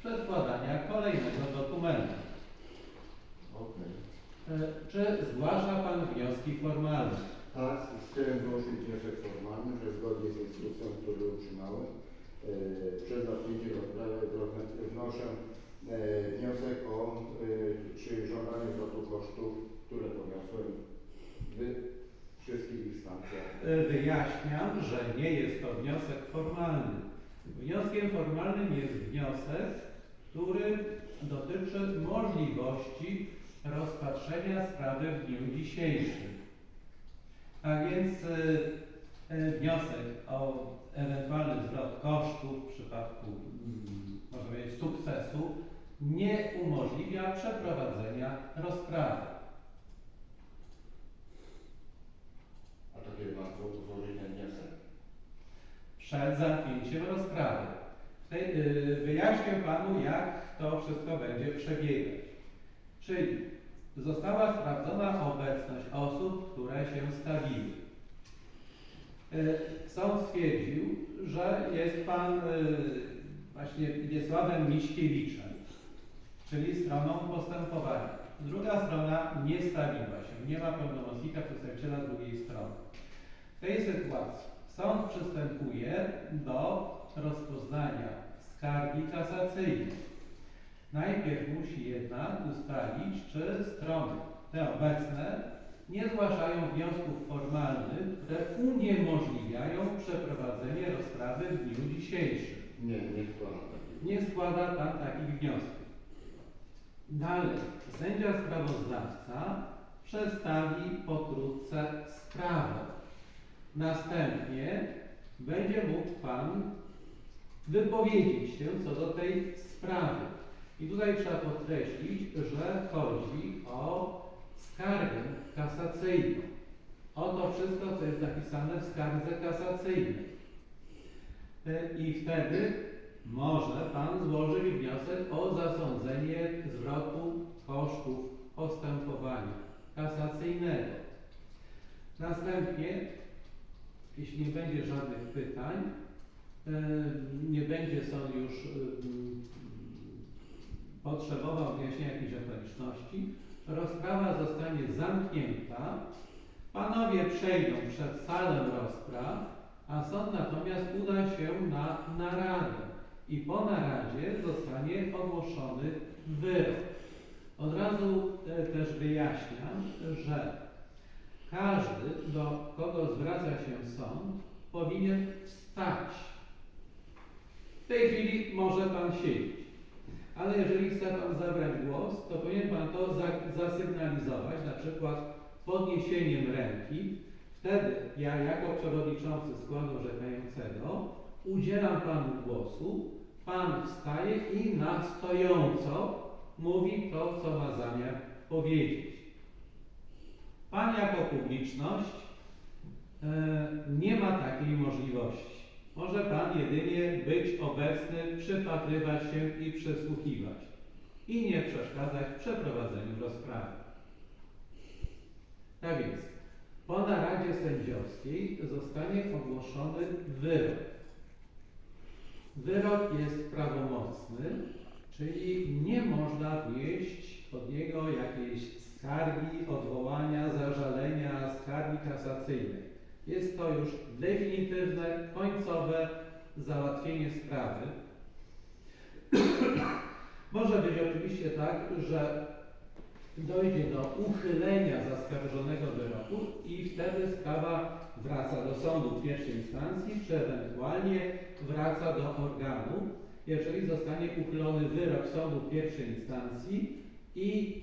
przedkładania kolejnego dokumentu. E, Czy zgłasza Pan wnioski formalne? Tak, chciałem złożyć wniosek formalny, że zgodnie z instrukcją, którą otrzymałem, e, przed zamknięciem rozprawy wnoszę e, wniosek o e, czy żądanie zwrotu kosztów, które poniosłem w wszystkich instancjach. Wyjaśniam, że nie jest to wniosek formalny. Wnioskiem formalnym jest wniosek, który dotyczy możliwości rozpatrzenia sprawy w dniu dzisiejszym. A więc e, e, wniosek o ewentualny zwrot kosztów w przypadku, mm, można powiedzieć, sukcesu nie umożliwia przeprowadzenia rozprawy. A to kiedy mam złożyć ten wniosek? przed zamknięciem rozprawy. Y, wyjaśnię Panu, jak to wszystko będzie przebiegać. Czyli została sprawdzona obecność osób, które się stawiły. Y, Sąd stwierdził, że jest Pan y, właśnie Wiesławem Miśkiewiczem, czyli stroną postępowania. Druga strona nie stawiła się, nie ma pełnomocnika przedstawiciela drugiej strony. W tej sytuacji sąd przystępuje do rozpoznania skargi kasacyjnej. Najpierw musi jednak ustalić, czy strony te obecne nie zgłaszają wniosków formalnych, które uniemożliwiają przeprowadzenie rozprawy w dniu dzisiejszym. Nie, nie takiego. Nie składa Pan takich wniosków. Dalej, sędzia sprawozdawca przedstawi pokrótce sprawę. Następnie będzie mógł Pan wypowiedzieć się co do tej sprawy. I tutaj trzeba podkreślić, że chodzi o skargę kasacyjną. O to wszystko, co jest napisane w skardze kasacyjnej. E, I wtedy może Pan złożyć wniosek o zasądzenie zwrotu kosztów postępowania kasacyjnego. Następnie, jeśli nie będzie żadnych pytań, nie będzie sąd już mm, potrzebował wyjaśnienia jakichś okoliczności, rozprawa zostanie zamknięta, panowie przejdą przed salę rozpraw, a sąd natomiast uda się na naradę i po naradzie zostanie ogłoszony wyrok. Od razu e, też wyjaśniam, że każdy, do kogo zwraca się sąd, powinien wstać. W tej chwili może Pan siedzieć, ale jeżeli chce Pan zabrać głos, to powinien Pan to za, zasygnalizować, na przykład podniesieniem ręki. Wtedy ja jako przewodniczący składu orzekającego udzielam Panu głosu, Pan wstaje i na stojąco mówi to, co ma zamiar powiedzieć. Pan jako publiczność e, nie ma takiej możliwości. Może Pan jedynie być obecny, przypatrywać się i przysłuchiwać i nie przeszkadzać w przeprowadzeniu rozprawy. Tak więc, po naradzie sędziowskiej zostanie ogłoszony wyrok. Wyrok jest prawomocny, czyli nie można wnieść od niego jakiejś skargi, odwołania, zażalenia, skargi kasacyjnej. Jest to już definitywne, końcowe załatwienie sprawy. Może być oczywiście tak, że dojdzie do uchylenia zaskarżonego wyroku i wtedy sprawa wraca do sądu pierwszej instancji, czy ewentualnie wraca do organu, jeżeli zostanie uchylony wyrok sądu pierwszej instancji i